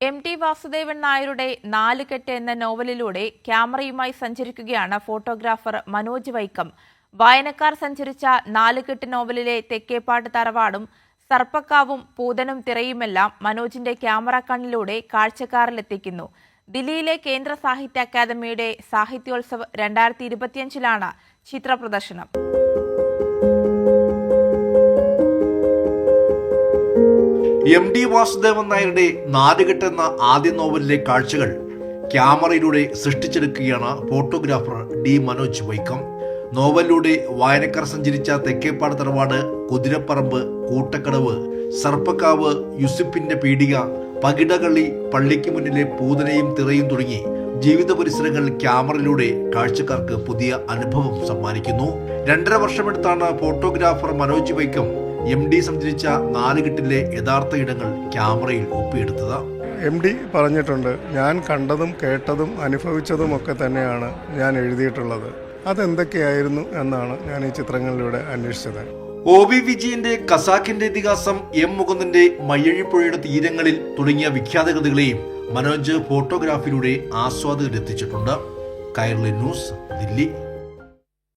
M T Vasudevan നായരുടെ നാലുകെട്ട് എന്ന നോവലിലൂടെ ക്യാമറയുമായി സഞ്ചരിക്കുകയാണ് ഫോട്ടോഗ്രാഫർ മനോജ് വൈക്കം. വായനക്കാർ സഞ്ചരിച്ച നാലുകെട്ട് നോവലിലെ തെക്കേപ്പാട്ട് തറവാടും സർപ്പക്കാവും പൂതനും തിറയുമെല്ലാം മനോജിന്റെ ക്യാമറ കണ്ണിലൂടെ കാഴ്ചക്കാരിലെത്തിക്കുന്നു. ദില്ലിയിലെ കേന്ദ്ര സാഹിത്യ അക്കാദമിയുടെ സാഹിത്യോത്സവ് രണ്ടായിരത്തി ഇരുപത്തിയഞ്ചിലാണ് ചിത്ര എം ഡി വാസുദേവൻ നായരുടെ നാലുകെട്ടെന്ന ആദ്യ നോവലിലെ കാഴ്ചകൾ ക്യാമറയിലൂടെ സൃഷ്ടിച്ചെടുക്കുകയാണ് ഫോട്ടോഗ്രാഫർ ഡി മനോജ് വൈക്കം. നോവലിലൂടെ വായനക്കാർ സഞ്ചരിച്ച തെക്കേപ്പാട് തറവാട് കുതിരപ്പറമ്പ് കൂട്ടക്കടവ് സർപ്പക്കാവ് യുസുപ്പിന്റെ പീടിക പകിടകളി പള്ളിക്ക് മുന്നിലെ പൂതനയും തിറയും തുടങ്ങി ജീവിത പരിസരങ്ങൾ ക്യാമറയിലൂടെ കാഴ്ചക്കാർക്ക് പുതിയ അനുഭവം സമ്മാനിക്കുന്നു. രണ്ടര വർഷമെടുത്താണ് photographer Manoj Vaikom M D സഞ്ചരിച്ച നാലുകെട്ടിലെ യഥാർത്ഥ ഇടങ്ങൾ ക്യാമറയിൽ ഒപ്പിയെടുത്തത്. എം ഡി പറഞ്ഞിട്ടുണ്ട്. ഞാൻ കണ്ടതും കേട്ടതും അനുഭവിച്ചതും ഒക്കെ തന്നെയാണ് ഞാൻ എഴുതിയിട്ടുള്ളത്. അതെന്തൊക്കെയായിരുന്നു എന്നാണ് ഞാൻ ഈ ചിത്രങ്ങളിലൂടെ അന്വേഷിച്ചത്. ഒ വി വിജയന്റെ കസാക്കിന്റെ ഇതിഹാസം എം മുകുന്ദന്റെ മയ്യഴിപ്പുഴയുടെ തീരങ്ങളിൽ തുടങ്ങിയ വിഖ്യാത കൃതികളെയും മനോജ് ഫോട്ടോഗ്രാഫിയിലൂടെ ആസ്വാദകരെത്തിച്ചിട്ടുണ്ട്. കൈർലി ന്യൂസ് ദില്ലി